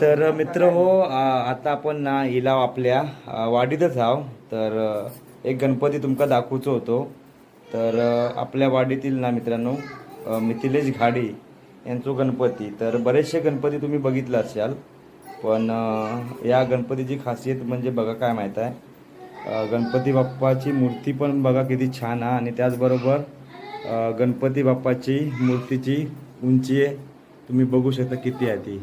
तर मित्र हो आता आपण ना इलाव आपल्या वाडीतच आहो तर एक गणपती तुमका दाखवचो होतो. तर आपल्या वाडीतील ना मित्रांनो मिथिलेश घाडी यांचो गणपती. तर बरेचसे गणपती तुम्ही बघितला असाल. पण या गणपतीची खासियत म्हणजे बघा काय माहीत आहे. गणपती बाप्पाची मूर्ती पण बघा किती छान आहे. आणि त्याचबरोबर गणपती बाप्पाची मूर्तीची उंची आहे. तुम्ही बघू शकता किती आहे ती.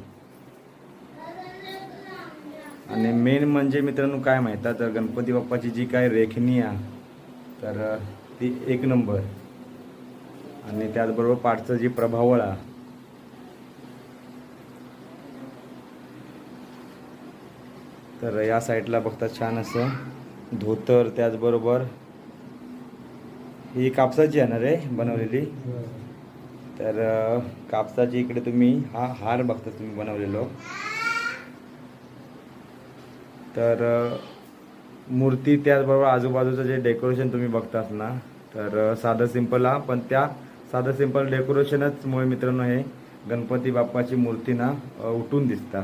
आणि मेन म्हणजे मित्रांनो काय माहिती तर गणपती बाप्पाची जी काय रेखणी आहे तर ती एक नंबर. आणि त्याचबरोबर पाठचं जी प्रभावळ. आहे तर या साईडला बघता छान असं धोतर त्याचबरोबर ही कापसाची आहे ना रे बनवलेली? तर अ, कापसाची इकडे तुम्ही हा हार बघता तुम्ही बनवलेलो. तर मूर्ती त्याचबरोबर आजूबाजूचं जे डेकोरेशन तुम्ही बघतात ना तर साधं सिंपल हा पण त्या साधं सिंपल डेकोरेशनच मुळे मित्रांनो हे गणपती बाप्पाची मूर्ती ना उठून दिसतात.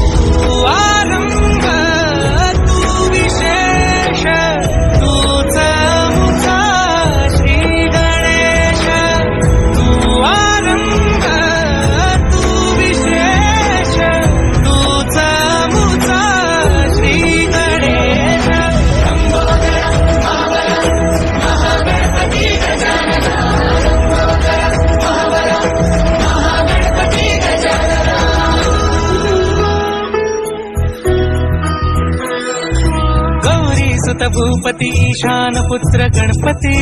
శాంత భూపతి ఈశానపుత్ర గణపతి.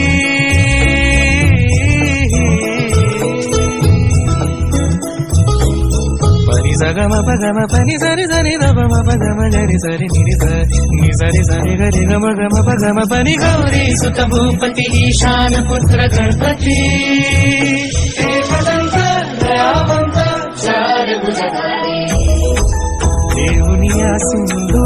సగమ పగమ పని సరి సరి దమ పగమ జరి సరి నిరి సరి సరి సరి గరి గమ గమ పగమ పని గౌరీ సుత భూపతి ఈశాన పుత్ర గణపతి. దేవుని ఆసిందో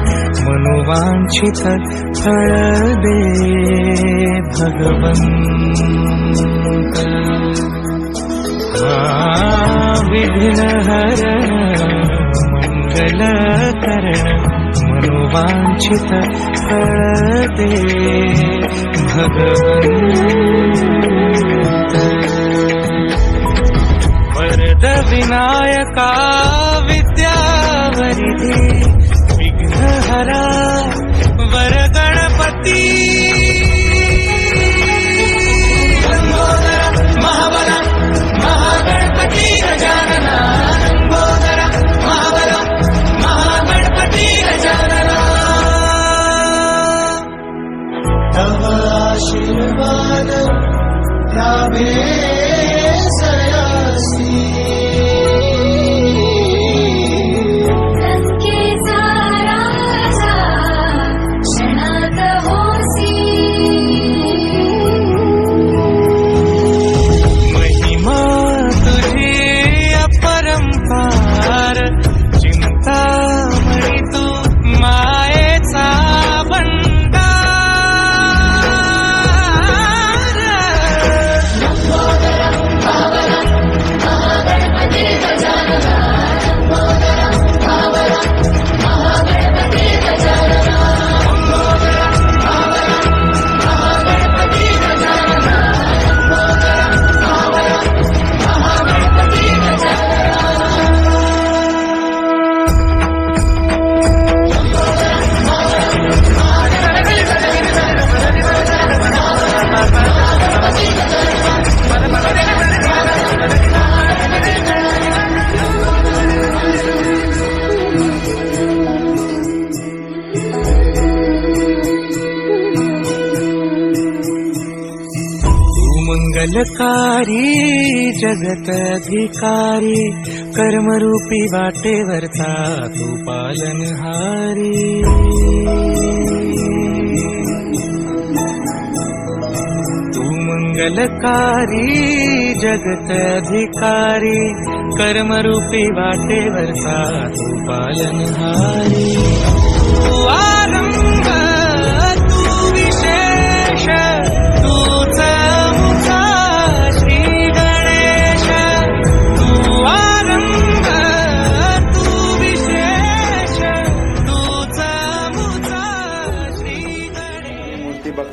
वाञ्छित फलदे भगवन्त विघ्नहर विधलह मनोवाञ्छित फलदे भगवन्त वरद विनायका विद्यावरिदे जगत अधिकारी कर्मरूपी वाटेवरचा तू पालनहारी. तू मंगलकारी जगत अधिकारी कर्मरूपी वाटेवरचा तू पालनहारी. तू आरंभ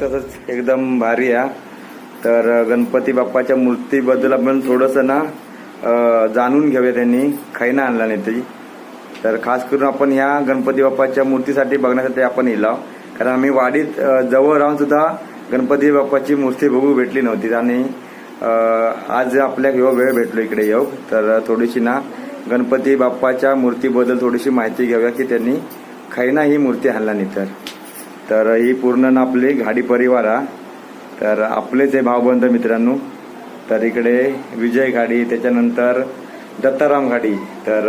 तसंच एकदम भारी आहे. तर गणपती बाप्पाच्या मूर्तीबद्दल आपण थोडंसं ना जाणून घेऊया त्यांनी. खाईना आणला नाही ती. तर खास करून आपण ह्या गणपती बाप्पाच्या मूर्तीसाठी बघण्यासाठी आपण येलो कारण आम्ही वाडीत जवळ राहून सुद्धा गणपती बाप्पाची मूर्ती बघू भेटली नव्हती. आणि आज आपल्या ह्यो वेळ भेटलो इकडे येऊ. तर थोडीशी ना गणपती बाप्पाच्या मूर्तीबद्दल थोडीशी माहिती घेऊया की त्यांनी खाईना ही मूर्ती आणला नाही तर. तर ही पूर्ण ना आपली गाडी परिवार. हा तर आपलेच आहे भावबंध मित्रांनो. तर इकडे विजय गाडी त्याच्यानंतर दत्ताराम गाडी तर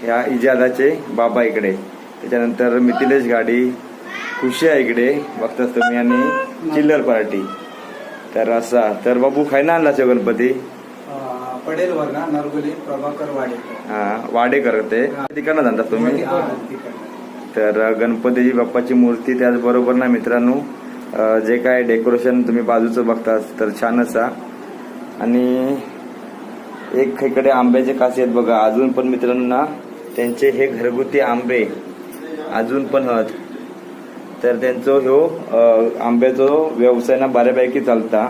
ह्या इजादाचे बाबा इकडे. त्याच्यानंतर मिथिलेश गाडी खुशी आहे इकडे. बघताच तुम्ही आणि चिल्लर पार्टी. तर असा तर बाबू खायना आणला शो गणपती पडेल वर्ग नरगुली प्रभाकर वाडेकर. हा वाडे करते तिकडनं जाणता तुम्ही. तर गणपतीजी बाप्पाची मूर्ती त्याचबरोबर ना मित्रांनो जे काय डेकोरेशन तुम्ही बाजूचं बघता तर छानच आणि एक इकडे आंब्याचे खासियत बघा अजून पण मित्रांनो ना त्यांचे हे घरगुती आंबे अजून पण हत. तर त्यांचो ह्यो आंब्याचो व्यवसाय ना बऱ्यापैकी चालता.